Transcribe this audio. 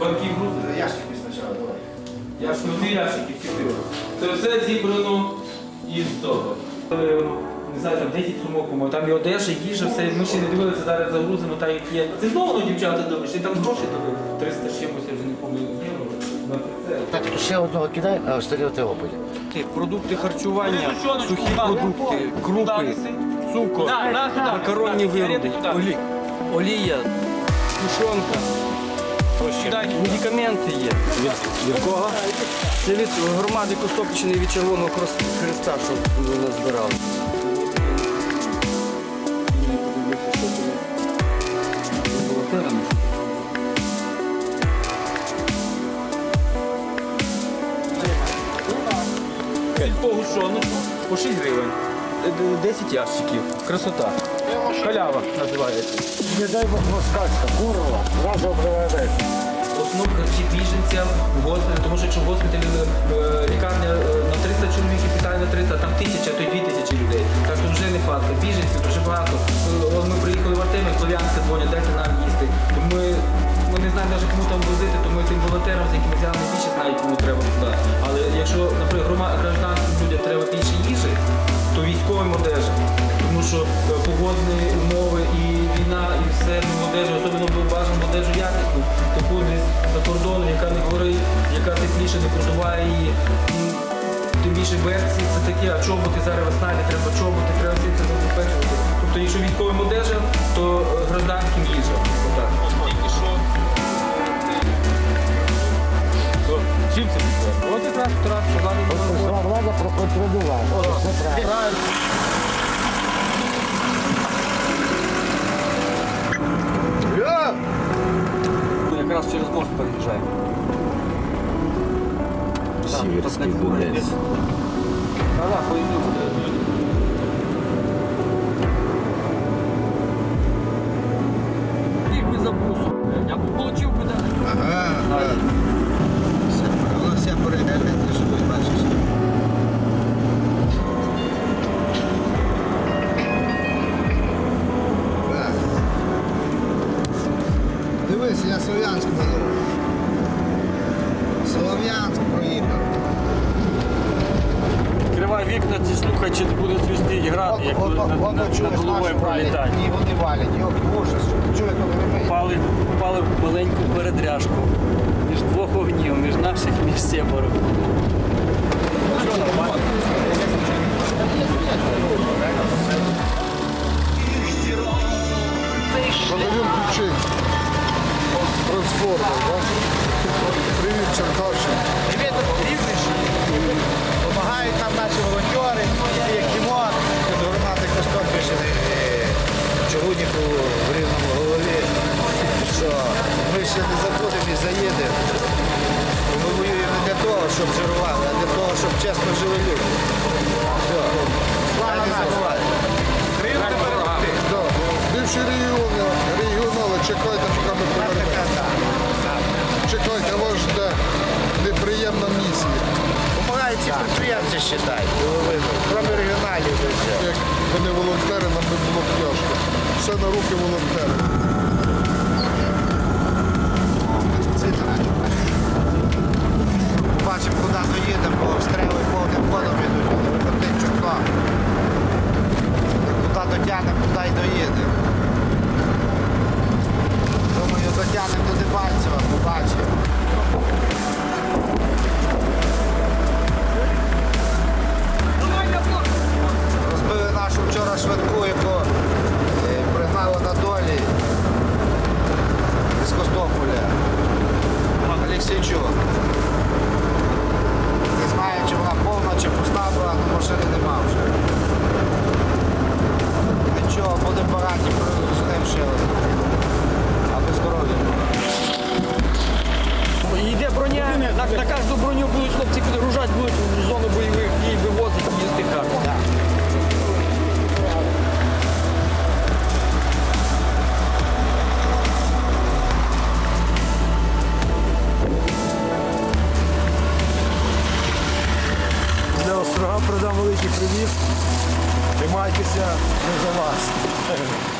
Банки грузи. Ящики спочатку, давай. Я ж ну, дві ящики вкипили. Це все зібрано із того. Е, Не знаю, там 10 сумок, по-моєму, там і одежа, і їжа, все. Ми ще не дивилися, зараз загрузимо, так як є. Це знову ну, дівчата думаєш, і там гроші тобі 300 з чимось, я вже не пам'ятаю. на прицел. Так, ще одного кидай, а остальне ти опить. Продукти харчування, сухі продукти, крупи, цукор, макаронні вироби, олія, тушонка, медикаменти є. Від, від кого? Це від громади Костопичини від Червоного Крос- Христа, що ми назбирали. По 6 гривень. Е, 10 ящиків. Красота. Халява називається. Не дай Бог москальська, курва, зразу приведеш. Біженцям в госпіталі, тому що якщо в госпіталі е, лікарня е, на 300 чоловік питає на 300, там тисяча, то й 2000 людей. Так що вже не факт. Біженців дуже багато. Е, Ми приїхали в Артемі, Слов'янська дзвонять, дайте нам їсти. Ми, ми не знаємо навіть кому там возити, то ми тим волонтерам, з якими взяли, більше знають, кому треба туди. Але якщо, наприклад, грома- гражданським людям треба більше їжі, то військовим одежа. Тому що погодні умови і війна, і все, ну, одежа, особливо одежу якісну, таку десь за кордоном, яка не горить, яка тепліше не продуває її. Тим більше берці це таке, а чоботи зараз весна, не треба чоботи, треба всі це забезпечувати. Тобто, якщо військовим одежа, то е, гражданським їжа. Отак. Чим це? От якраз трас, Прийшла влада проконтролювати. Це правильно. Якраз через мост переїжджаємо. Сіверський донець. да, поїздимо. Їх Дивись, я Слов'янську веду. Слов'янськ проїхав. Відкривай вікна, ці слухай, чи буде свісти грати, як От- над, над, над головою пролітає. І вони валять. Йо, ужас. я тут. Впали, впали в маленьку передряжку між двох огнів, між наших між Сєбором. Трансформер, да? Привіт, Черкащина. Привіт, Помагають нам наші волонтери, такі як Тимон, з громади Костопільщини, Чугуніку в рівному голові. Що ми ще не забудемо і заїдемо. Ми воюємо не для того, щоб жирувати, а для того, щоб чесно жили люди. Все. Слава не забувайте. Да. Бивші регіони, регіонали, чекайте, поки ми повернемо. Чекайте, вас жде неприємна місія. Помагають ці підприємці, вважають, крім регіоналів. Як вони волонтери, нам би було б тяжко. Все на руки волонтерів. Бачимо, куди доїдемо, бо обстріли повним ходом йдуть. Куди дотягнемо, туди й доїдемо. Думаю, дотягнемо до острога продам великий привіз. Тримайтеся, не за вас.